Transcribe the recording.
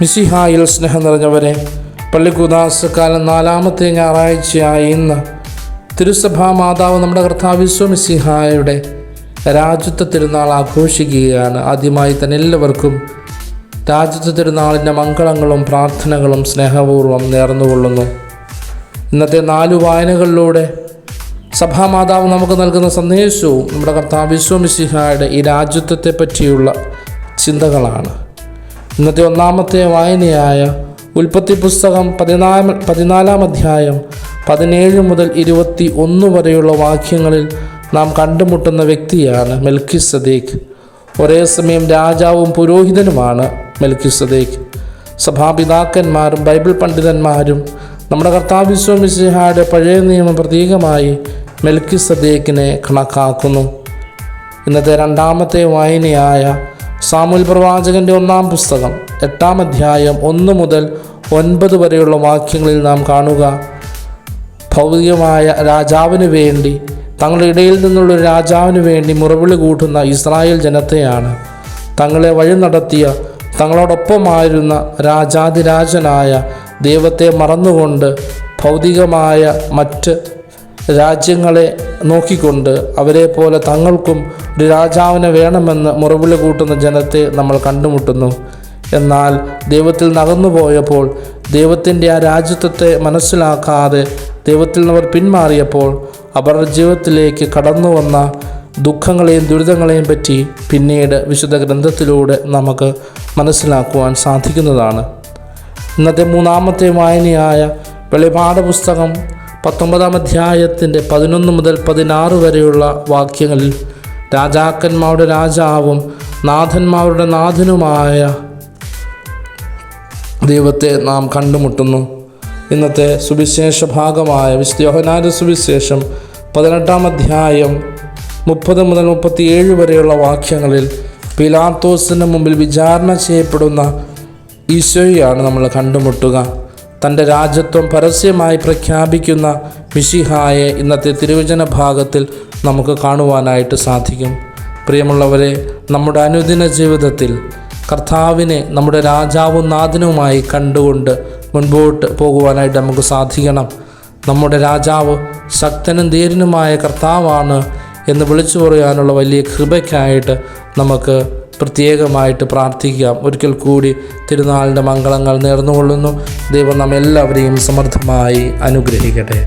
മിസിഹായിൽ സ്നേഹം നിറഞ്ഞവരെ പള്ളിക്കുദാസ് കാലം നാലാമത്തെ ഞായറാഴ്ചയായ ഇന്ന് തിരുസഭാ മാതാവ് നമ്മുടെ കർത്താവിസ്വ മിസിഹായുടെ രാജ്യത്വ തിരുനാൾ ആഘോഷിക്കുകയാണ്. ആദ്യമായി തന്നെ എല്ലാവർക്കും രാജ്യത്വ തിരുനാളിന്റെ മംഗളങ്ങളും പ്രാർത്ഥനകളും സ്നേഹപൂർവം നേർന്നുകൊള്ളുന്നു. ഇന്നത്തെ നാലു വായനകളിലൂടെ സഭാമാതാവ് നമുക്ക് നൽകുന്ന സന്ദേശവും നമ്മുടെ കർത്താവ് വിശ്വമിസിഹായുടെ ഈ രാജ്യത്വത്തെ പറ്റിയുള്ള ചിന്തകളാണ്. ഇന്നത്തെ ഒന്നാമത്തെ വായനയായ ഉൽപ്പത്തി പുസ്തകം പതിനാല് പതിനാലാം അധ്യായം പതിനേഴ് മുതൽ ഇരുപത്തി ഒന്ന് വരെയുള്ള വാക്യങ്ങളിൽ നാം കണ്ടുമുട്ടുന്ന വ്യക്തിയാണ് മെൽക്കി സദേഖ് ഒരേ സമയം രാജാവും പുരോഹിതനുമാണ് മെൽക്കി സദേഖ് സഭാപിതാക്കന്മാരും ബൈബിൾ പണ്ഡിതന്മാരും നമ്മുടെ കർത്താവ് വിശ്വമിസിഹായുടെ പഴയ നിയമ പ്രതീകമായി മെൽക്കി സദേക്കിനെ കണക്കാക്കുന്നു. ഇന്നത്തെ രണ്ടാമത്തെ വായനയായ സാമൂൽ പ്രവാചകന്റെ ഒന്നാം പുസ്തകം എട്ടാം അധ്യായം ഒന്ന് മുതൽ ഒൻപത് വരെയുള്ള വാക്യങ്ങളിൽ നാം കാണുക. ഭൗതികമായ രാജാവിന് വേണ്ടി തങ്ങളുടെ ഇടയിൽ നിന്നുള്ള രാജാവിന് വേണ്ടി മുറവിളി കൂട്ടുന്ന ഇസ്രായേൽ ജനത്തെയാണ് തങ്ങളെ വഴി നടത്തിയ തങ്ങളോടൊപ്പമായിരുന്ന രാജാതിരാജനായ ദൈവത്തെ മറന്നുകൊണ്ട് ഭൗതികമായ മറ്റ് രാജ്യങ്ങളെ നോക്കിക്കൊണ്ട് അവരെ പോലെ തങ്ങൾക്കും ഒരു രാജാവിനെ വേണമെന്ന് മുറവിളി കൂട്ടുന്ന ജനത്തെ നമ്മൾ കണ്ടുമുട്ടുന്നു. എന്നാൽ ദൈവത്തിൽ നകന്നു പോയപ്പോൾ ദൈവത്തിന്റെ ആ രാജ്യത്വത്തെ മനസ്സിലാക്കാതെ ദൈവത്തിൽ നിന്നവർ പിന്മാറിയപ്പോൾ അവരുടെ ജീവിതത്തിലേക്ക് കടന്നു വന്ന ദുഃഖങ്ങളെയും ദുരിതങ്ങളെയും പറ്റി പിന്നീട് വിശുദ്ധ ഗ്രന്ഥത്തിലൂടെ നമുക്ക് മനസ്സിലാക്കുവാൻ സാധിക്കുന്നതാണ്. ഇന്നത്തെ മൂന്നാമത്തെ വായനയായ വെളിപാട് പുസ്തകം പത്തൊമ്പതാം അധ്യായത്തിന്റെ പതിനൊന്ന് മുതൽ പതിനാറ് വരെയുള്ള വാക്യങ്ങളിൽ രാജാക്കന്മാരുടെ രാജാവും നാഥന്മാരുടെ നാഥനുമായ ദൈവത്തെ നാം കണ്ടുമുട്ടുന്നു. ഇന്നത്തെ സുവിശേഷ ഭാഗമായ വിശുദ്ധ സുവിശേഷം പതിനെട്ടാം അധ്യായം മുപ്പത് മുതൽ മുപ്പത്തിയേഴ് വരെയുള്ള വാക്യങ്ങളിൽ പിലാത്തോസിന് മുമ്പിൽ വിചാരണ ചെയ്യപ്പെടുന്ന ഈശോയാണ് നമ്മൾ കണ്ടുമുട്ടുക. തന്റെ രാജ്യത്വം പരസ്യമായി പ്രഖ്യാപിക്കുന്ന മിഷിഹായെ ഇന്നത്തെ തിരുവചന ഭാഗത്തിൽ നമുക്ക് കാണുവാനായിട്ട് സാധിക്കും. പ്രിയമുള്ളവരെ നമ്മുടെ അനുദിന ജീവിതത്തിൽ കർത്താവിനെ നമ്മുടെ രാജാവും നാഥനുമായി കണ്ടുകൊണ്ട് മുൻപോട്ട് പോകുവാനായിട്ട് നമുക്ക് സാധിക്കണം. നമ്മുടെ രാജാവ് ശക്തനും ധീരനുമായ കർത്താവാണ് എന്ന് വിളിച്ചു പറയാനുള്ള വലിയ കൃപയ്ക്കായിട്ട് നമുക്ക് പ്രത്യേകമായിട്ട് പ്രാർത്ഥിക്കാം ഒരിക്കൽ കൂടി തിരുനാളിന്റെ മംഗളങ്ങൾ നേർന്നുകൊള്ളുന്നു. ദൈവം നാം എല്ലാവരെയും സമർത്ഥമായി അനുഗ്രഹിക്കട്ടെ.